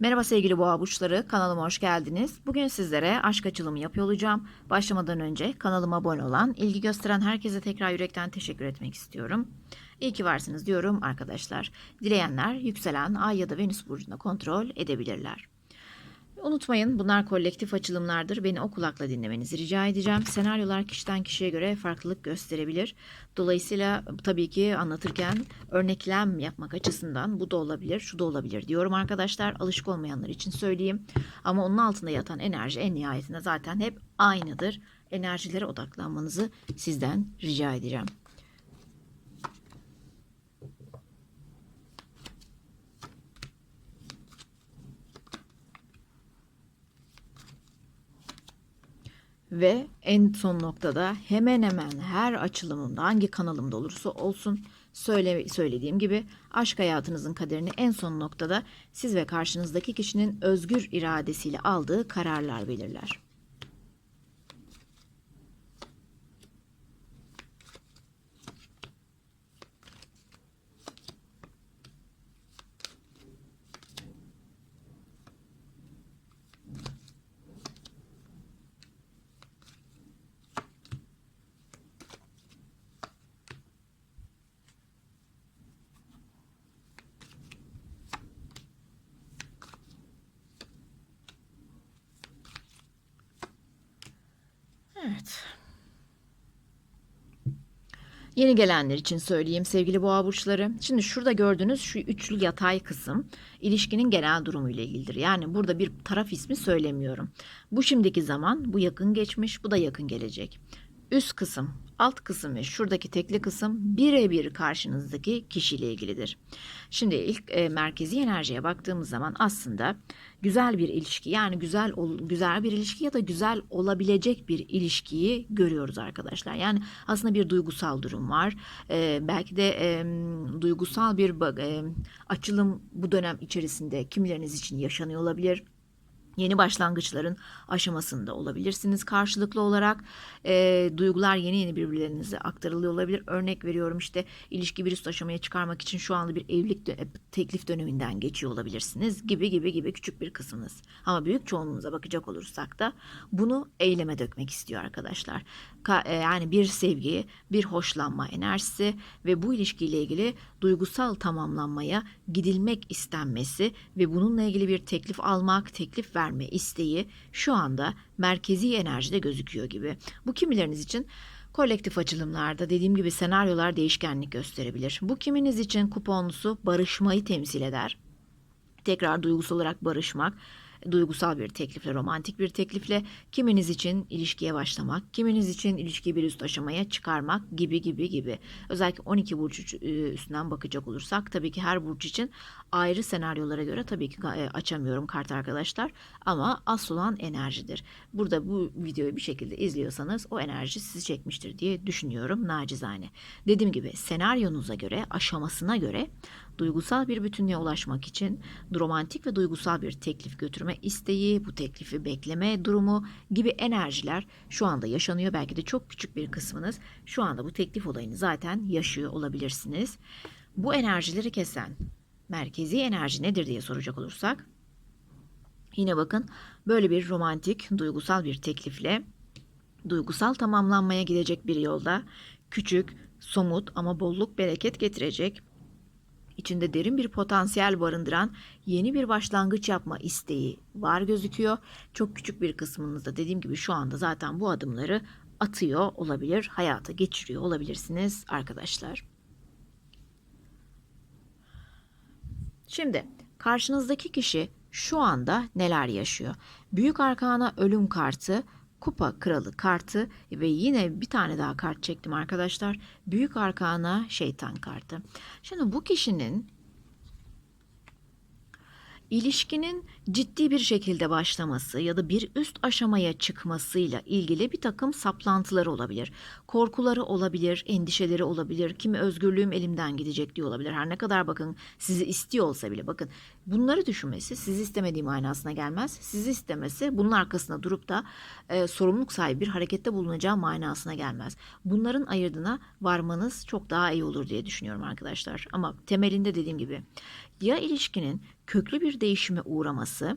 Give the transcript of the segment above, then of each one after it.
Merhaba sevgili boğa burçları, kanalıma hoş geldiniz. Bugün sizlere aşk açılımı yapıyor olacağım. Başlamadan önce kanalıma abone olan, ilgi gösteren herkese tekrar yürekten teşekkür etmek istiyorum. İyi ki varsınız diyorum arkadaşlar. Dileyenler yükselen ay ya da venüs burcunda kontrol edebilirler. Unutmayın bunlar kolektif açılımlardır. Beni o kulakla dinlemenizi rica edeceğim. Senaryolar kişiden kişiye göre farklılık gösterebilir. Dolayısıyla tabii ki anlatırken örneklem yapmak açısından bu da olabilir, şu da olabilir diyorum arkadaşlar. Alışık olmayanlar için söyleyeyim. Ama onun altında yatan enerji en nihayetinde zaten hep aynıdır. Enerjilere odaklanmanızı sizden rica edeceğim. Ve en son noktada hemen hemen her açılımımda hangi kanalımda olursa olsun söyle, söylediğim gibi aşk hayatınızın kaderini en son noktada siz ve karşınızdaki kişinin özgür iradesiyle aldığı kararlar belirler. Evet. Yeni gelenler için söyleyeyim sevgili boğa burçları. Şimdi şurada gördüğünüz şu üçlü yatay kısım ilişkinin genel durumuyla ilgilidir. Yani burada bir taraf ismi söylemiyorum. Bu şimdiki zaman, bu yakın geçmiş, bu da yakın gelecek. Üst kısım, alt kısım ve şuradaki tekli kısım birebir karşınızdaki kişiyle ilgilidir. Şimdi ilk e, merkezi enerjiye baktığımız zaman aslında güzel bir ilişki yani güzel ol, güzel bir ilişki ya da güzel olabilecek bir ilişkiyi görüyoruz arkadaşlar. Yani aslında bir duygusal durum var. E, belki de e, duygusal bir e, açılım bu dönem içerisinde kimileriniz için yaşanıyor olabilir yeni başlangıçların aşamasında olabilirsiniz karşılıklı olarak. E, duygular yeni yeni birbirlerinize aktarılıyor olabilir. Örnek veriyorum işte ilişki bir üst aşamaya çıkarmak için şu anda bir evlilik dö- teklif döneminden geçiyor olabilirsiniz gibi gibi gibi küçük bir kısmınız. Ama büyük çoğunluğunuza bakacak olursak da bunu eyleme dökmek istiyor arkadaşlar. Ka- e, yani bir sevgi, bir hoşlanma enerjisi ve bu ilişkiyle ilgili duygusal tamamlanmaya gidilmek istenmesi ve bununla ilgili bir teklif almak, teklif verme isteği şu anda merkezi enerjide gözüküyor gibi. Bu kimileriniz için kolektif açılımlarda dediğim gibi senaryolar değişkenlik gösterebilir. Bu kiminiz için kuponlusu barışmayı temsil eder. Tekrar duygusal olarak barışmak, duygusal bir teklifle, romantik bir teklifle kiminiz için ilişkiye başlamak, kiminiz için ilişkiyi bir üst aşamaya çıkarmak gibi gibi gibi. Özellikle 12 burç üstünden bakacak olursak tabii ki her burç için ayrı senaryolara göre tabii ki açamıyorum kart arkadaşlar ama asıl olan enerjidir. Burada bu videoyu bir şekilde izliyorsanız o enerji sizi çekmiştir diye düşünüyorum nacizane. Dediğim gibi senaryonuza göre, aşamasına göre duygusal bir bütünlüğe ulaşmak için romantik ve duygusal bir teklif götürme isteği, bu teklifi bekleme durumu gibi enerjiler şu anda yaşanıyor. Belki de çok küçük bir kısmınız şu anda bu teklif olayını zaten yaşıyor olabilirsiniz. Bu enerjileri kesen merkezi enerji nedir diye soracak olursak yine bakın böyle bir romantik, duygusal bir teklifle duygusal tamamlanmaya gidecek bir yolda küçük, somut ama bolluk bereket getirecek içinde derin bir potansiyel barındıran yeni bir başlangıç yapma isteği var gözüküyor. Çok küçük bir kısmınızda dediğim gibi şu anda zaten bu adımları atıyor olabilir, hayata geçiriyor olabilirsiniz arkadaşlar. Şimdi karşınızdaki kişi şu anda neler yaşıyor? Büyük arkana ölüm kartı, kupa kralı kartı ve yine bir tane daha kart çektim arkadaşlar. Büyük arkana şeytan kartı. Şimdi bu kişinin ilişkinin ciddi bir şekilde başlaması ya da bir üst aşamaya çıkmasıyla ilgili bir takım saplantıları olabilir. Korkuları olabilir, endişeleri olabilir. Kimi özgürlüğüm elimden gidecek diyor olabilir. Her ne kadar bakın sizi istiyor olsa bile bakın bunları düşünmesi sizi istemediği manasına gelmez. Sizi istemesi bunun arkasında durup da e, sorumluluk sahibi bir harekette bulunacağı manasına gelmez. Bunların ayırdına varmanız çok daha iyi olur diye düşünüyorum arkadaşlar. Ama temelinde dediğim gibi Ya ilişkinin köklü bir değişime uğraması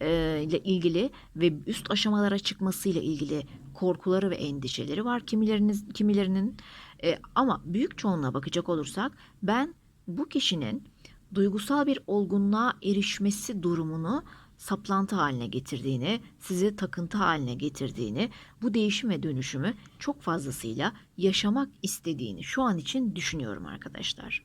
e, ile ilgili ve üst aşamalara çıkmasıyla ilgili korkuları ve endişeleri var kimileriniz kimilerinin E, ama büyük çoğunluğa bakacak olursak ben bu kişinin duygusal bir olgunluğa erişmesi durumunu saplantı haline getirdiğini, sizi takıntı haline getirdiğini, bu değişim ve dönüşümü çok fazlasıyla yaşamak istediğini şu an için düşünüyorum arkadaşlar.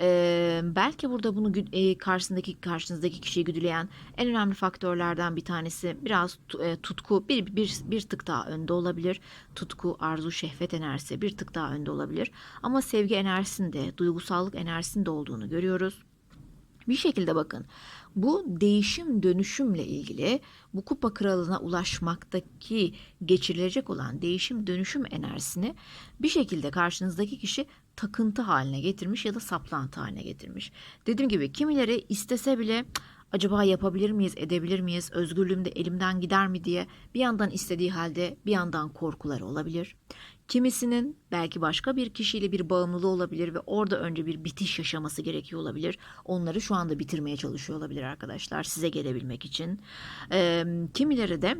Ee, belki burada bunu e, karşısındaki karşınızdaki kişiyi güdüleyen en önemli faktörlerden bir tanesi biraz e, tutku bir, bir bir tık daha önde olabilir. Tutku, arzu, şehvet enerjisi bir tık daha önde olabilir. Ama sevgi enerjisinde, duygusallık enerjisinde olduğunu görüyoruz. Bir şekilde bakın bu değişim dönüşümle ilgili bu kupa kralına ulaşmaktaki geçirilecek olan değişim dönüşüm enerjisini bir şekilde karşınızdaki kişi takıntı haline getirmiş ya da saplantı haline getirmiş. Dediğim gibi kimileri istese bile "Cık, acaba yapabilir miyiz, edebilir miyiz, özgürlüğüm de elimden gider mi diye bir yandan istediği halde bir yandan korkuları olabilir. Kimisinin belki başka bir kişiyle bir bağımlılığı olabilir ve orada önce bir bitiş yaşaması gerekiyor olabilir. Onları şu anda bitirmeye çalışıyor olabilir arkadaşlar size gelebilmek için. Ee, kimileri de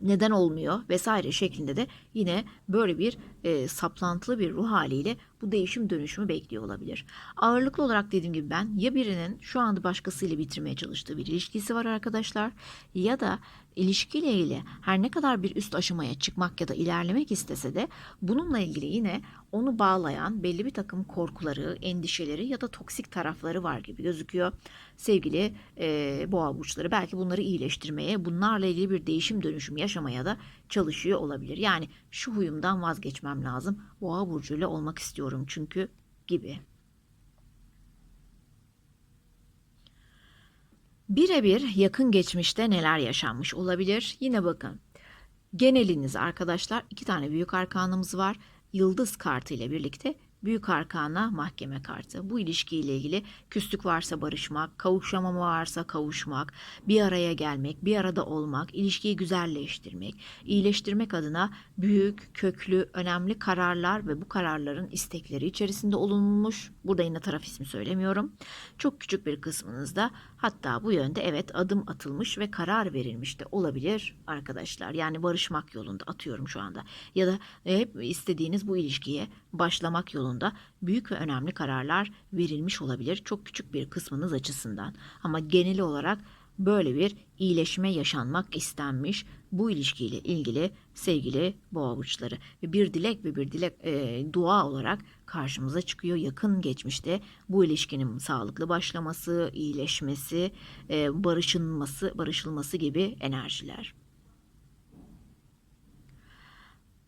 neden olmuyor vesaire şeklinde de yine böyle bir e, saplantılı bir ruh haliyle bu değişim dönüşümü bekliyor olabilir. Ağırlıklı olarak dediğim gibi ben ya birinin şu anda başkasıyla bitirmeye çalıştığı bir ilişkisi var arkadaşlar ya da ilişkiyle ilgili her ne kadar bir üst aşamaya çıkmak ya da ilerlemek istese de bununla ilgili yine onu bağlayan belli bir takım korkuları, endişeleri ya da toksik tarafları var gibi gözüküyor. Sevgili e, boğa burçları belki bunları iyileştirmeye, bunlarla ilgili bir değişim dönüşüm yaşamaya da çalışıyor olabilir. Yani şu huyumdan vazgeçmem lazım. Boğa burcuyla olmak istiyorum çünkü gibi. Birebir yakın geçmişte neler yaşanmış olabilir? Yine bakın. Geneliniz arkadaşlar iki tane büyük arkanımız var. Yıldız kartı ile birlikte büyük arkana mahkeme kartı. Bu ilişkiyle ilgili küslük varsa barışmak, kavuşamama varsa kavuşmak, bir araya gelmek, bir arada olmak, ilişkiyi güzelleştirmek, iyileştirmek adına büyük, köklü, önemli kararlar ve bu kararların istekleri içerisinde olunmuş. Burada yine taraf ismi söylemiyorum. Çok küçük bir kısmınızda hatta bu yönde evet adım atılmış ve karar verilmiş de olabilir arkadaşlar. Yani barışmak yolunda atıyorum şu anda. Ya da hep istediğiniz bu ilişkiye başlamak yolunda büyük ve önemli kararlar verilmiş olabilir. Çok küçük bir kısmınız açısından. Ama genel olarak böyle bir iyileşme yaşanmak istenmiş bu ilişkiyle ilgili sevgili boğa ve bir dilek ve bir dilek e, dua olarak karşımıza çıkıyor yakın geçmişte bu ilişkinin sağlıklı başlaması, iyileşmesi, e, barışılması, barışılması gibi enerjiler.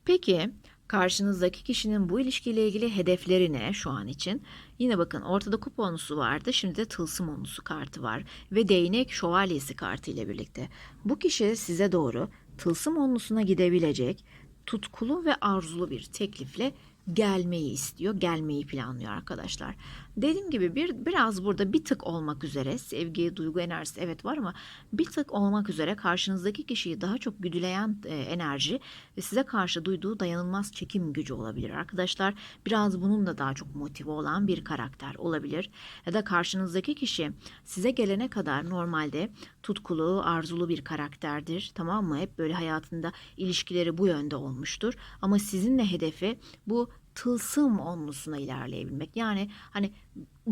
Peki karşınızdaki kişinin bu ilişkiyle ilgili hedefleri ne şu an için? Yine bakın ortada kupa onusu vardı. Şimdi de tılsım onusu kartı var. Ve değnek şövalyesi kartı ile birlikte. Bu kişi size doğru tılsım onlusuna gidebilecek tutkulu ve arzulu bir teklifle gelmeyi istiyor, gelmeyi planlıyor arkadaşlar. Dediğim gibi bir biraz burada bir tık olmak üzere sevgi, duygu enerjisi evet var ama bir tık olmak üzere karşınızdaki kişiyi daha çok güdüleyen e, enerji ve size karşı duyduğu dayanılmaz çekim gücü olabilir arkadaşlar. Biraz bunun da daha çok motive olan bir karakter olabilir. Ya da karşınızdaki kişi size gelene kadar normalde tutkulu, arzulu bir karakterdir. Tamam mı? Hep böyle hayatında ilişkileri bu yönde olmuştur. Ama sizinle hedefi bu tılsım onlusuna ilerleyebilmek. Yani hani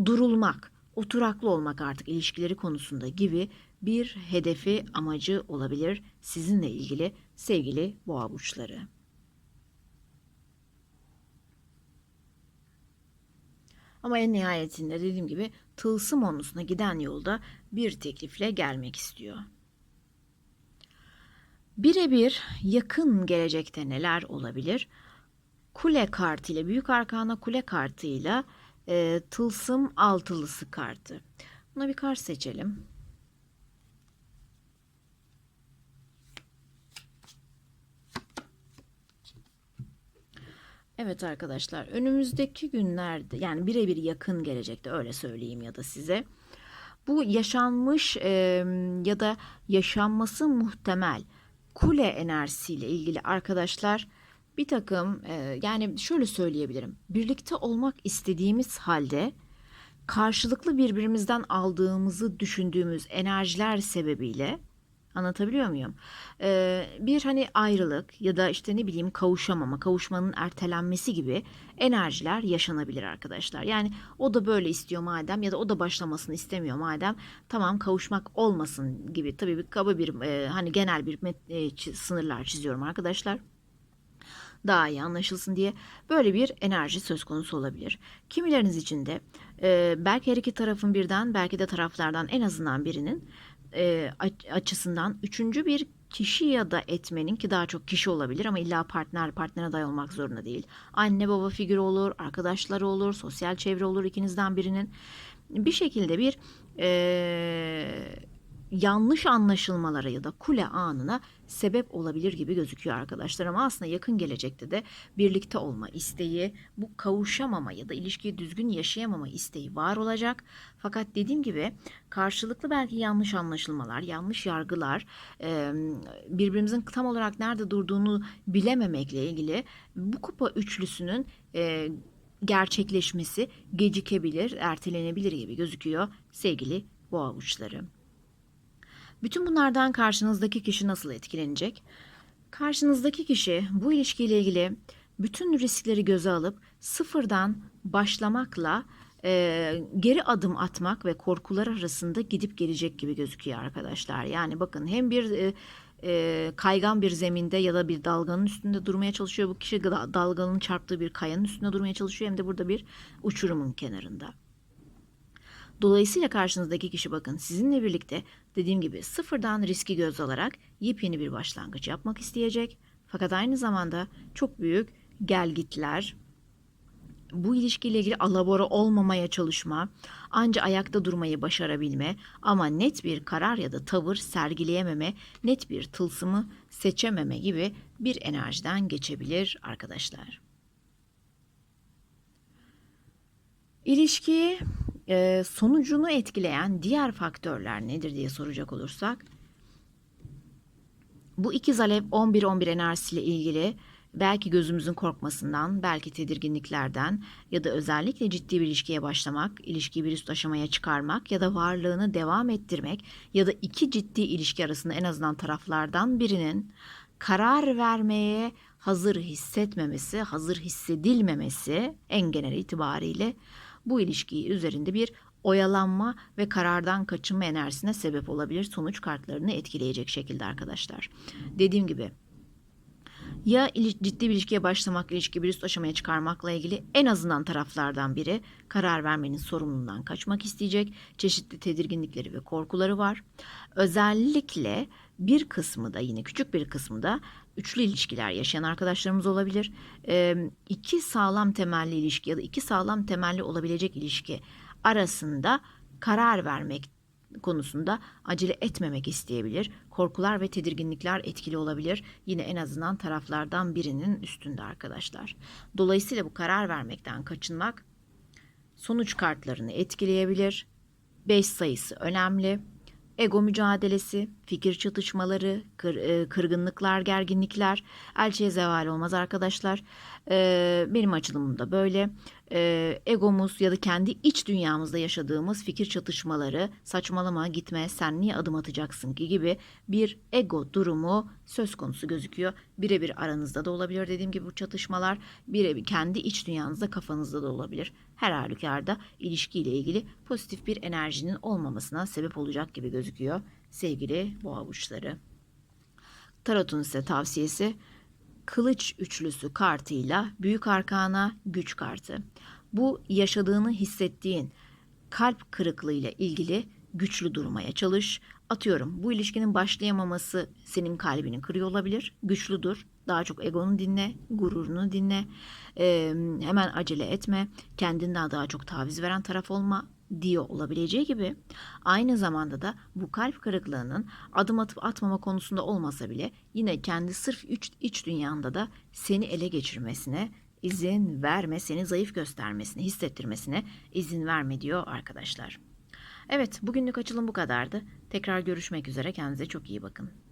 durulmak, oturaklı olmak artık ilişkileri konusunda gibi bir hedefi, amacı olabilir sizinle ilgili sevgili boğa burçları. Ama en nihayetinde dediğim gibi tılsım onlusuna giden yolda bir teklifle gelmek istiyor. Birebir yakın gelecekte neler olabilir? Kule kartıyla, büyük arkana kule kartıyla e, tılsım altılısı kartı. Buna bir kart seçelim. Evet arkadaşlar önümüzdeki günlerde yani birebir yakın gelecekte öyle söyleyeyim ya da size bu yaşanmış e, ya da yaşanması muhtemel kule enerjisiyle ilgili arkadaşlar bir takım e, yani şöyle söyleyebilirim birlikte olmak istediğimiz halde karşılıklı birbirimizden aldığımızı düşündüğümüz enerjiler sebebiyle anlatabiliyor muyum? Ee, bir hani ayrılık ya da işte ne bileyim kavuşamama, kavuşmanın ertelenmesi gibi enerjiler yaşanabilir arkadaşlar. Yani o da böyle istiyor madem ya da o da başlamasını istemiyor madem tamam kavuşmak olmasın gibi tabii bir kaba bir e, hani genel bir e, sınırlar çiziyorum arkadaşlar daha iyi anlaşılsın diye böyle bir enerji söz konusu olabilir. Kimileriniz için de e, belki her iki tarafın birden belki de taraflardan en azından birinin e, aç- açısından üçüncü bir kişi ya da etmenin ki daha çok kişi olabilir ama illa partner partner aday olmak zorunda değil. Anne baba figürü olur, arkadaşları olur, sosyal çevre olur ikinizden birinin bir şekilde bir e, yanlış anlaşılmalara ya da kule anına sebep olabilir gibi gözüküyor arkadaşlar ama aslında yakın gelecekte de birlikte olma isteği, bu kavuşamama ya da ilişkiyi düzgün yaşayamama isteği var olacak. Fakat dediğim gibi karşılıklı belki yanlış anlaşılmalar, yanlış yargılar, birbirimizin tam olarak nerede durduğunu bilememekle ilgili bu kupa üçlüsünün gerçekleşmesi gecikebilir, ertelenebilir gibi gözüküyor sevgili boğa burçları. Bütün bunlardan karşınızdaki kişi nasıl etkilenecek? Karşınızdaki kişi bu ilişkiyle ilgili bütün riskleri göze alıp sıfırdan başlamakla e, geri adım atmak ve korkular arasında gidip gelecek gibi gözüküyor arkadaşlar. Yani bakın hem bir e, e, kaygan bir zeminde ya da bir dalganın üstünde durmaya çalışıyor. Bu kişi da- dalganın çarptığı bir kayanın üstünde durmaya çalışıyor hem de burada bir uçurumun kenarında. Dolayısıyla karşınızdaki kişi bakın sizinle birlikte dediğim gibi sıfırdan riski göz alarak yepyeni bir başlangıç yapmak isteyecek. Fakat aynı zamanda çok büyük gelgitler, bu ilişkiyle ilgili alabora olmamaya çalışma, anca ayakta durmayı başarabilme ama net bir karar ya da tavır sergileyememe, net bir tılsımı seçememe gibi bir enerjiden geçebilir arkadaşlar. İlişkiyi e, sonucunu etkileyen diğer faktörler nedir diye soracak olursak bu ikiz alev 11-11 enerjisiyle ilgili belki gözümüzün korkmasından, belki tedirginliklerden ya da özellikle ciddi bir ilişkiye başlamak, ilişkiyi bir üst aşamaya çıkarmak ya da varlığını devam ettirmek ya da iki ciddi ilişki arasında en azından taraflardan birinin karar vermeye hazır hissetmemesi, hazır hissedilmemesi en genel itibariyle bu ilişkiyi üzerinde bir oyalanma ve karardan kaçınma enerjisine sebep olabilir. Sonuç kartlarını etkileyecek şekilde arkadaşlar. Dediğim gibi ya ciddi bir ilişkiye başlamak, ilişki bir üst aşamaya çıkarmakla ilgili en azından taraflardan biri karar vermenin sorumluluğundan kaçmak isteyecek. Çeşitli tedirginlikleri ve korkuları var. Özellikle bir kısmı da yine küçük bir kısmı da üçlü ilişkiler yaşayan arkadaşlarımız olabilir. Ee, iki sağlam temelli ilişki ya da iki sağlam temelli olabilecek ilişki arasında karar vermek konusunda acele etmemek isteyebilir. Korkular ve tedirginlikler etkili olabilir. Yine en azından taraflardan birinin üstünde arkadaşlar. Dolayısıyla bu karar vermekten kaçınmak sonuç kartlarını etkileyebilir. 5 sayısı önemli. Ego mücadelesi, fikir çatışmaları, kır- e, kırgınlıklar, gerginlikler elçiye zeval olmaz arkadaşlar. Ee, benim açılımımda böyle. Ee, egomuz ya da kendi iç dünyamızda yaşadığımız fikir çatışmaları, saçmalama gitme, sen niye adım atacaksın ki gibi bir ego durumu söz konusu gözüküyor. Birebir aranızda da olabilir dediğim gibi bu çatışmalar. Birebir kendi iç dünyanızda kafanızda da olabilir. Her halükarda ilişkiyle ilgili pozitif bir enerjinin olmamasına sebep olacak gibi gözüküyor sevgili boğa burçları. Tarot'un size tavsiyesi kılıç üçlüsü kartıyla büyük arkana güç kartı. Bu yaşadığını hissettiğin kalp kırıklığıyla ilgili güçlü durmaya çalış. Atıyorum bu ilişkinin başlayamaması senin kalbini kırıyor olabilir. Güçlü dur. Daha çok egonu dinle, gururunu dinle. Ee, hemen acele etme. Kendinden daha çok taviz veren taraf olma diyor olabileceği gibi aynı zamanda da bu kalp kırıklığının adım atıp atmama konusunda olmasa bile yine kendi sırf iç, iç dünyanda da seni ele geçirmesine izin verme, seni zayıf göstermesine, hissettirmesine izin verme diyor arkadaşlar. Evet, bugünlük açılım bu kadardı. Tekrar görüşmek üzere. Kendinize çok iyi bakın.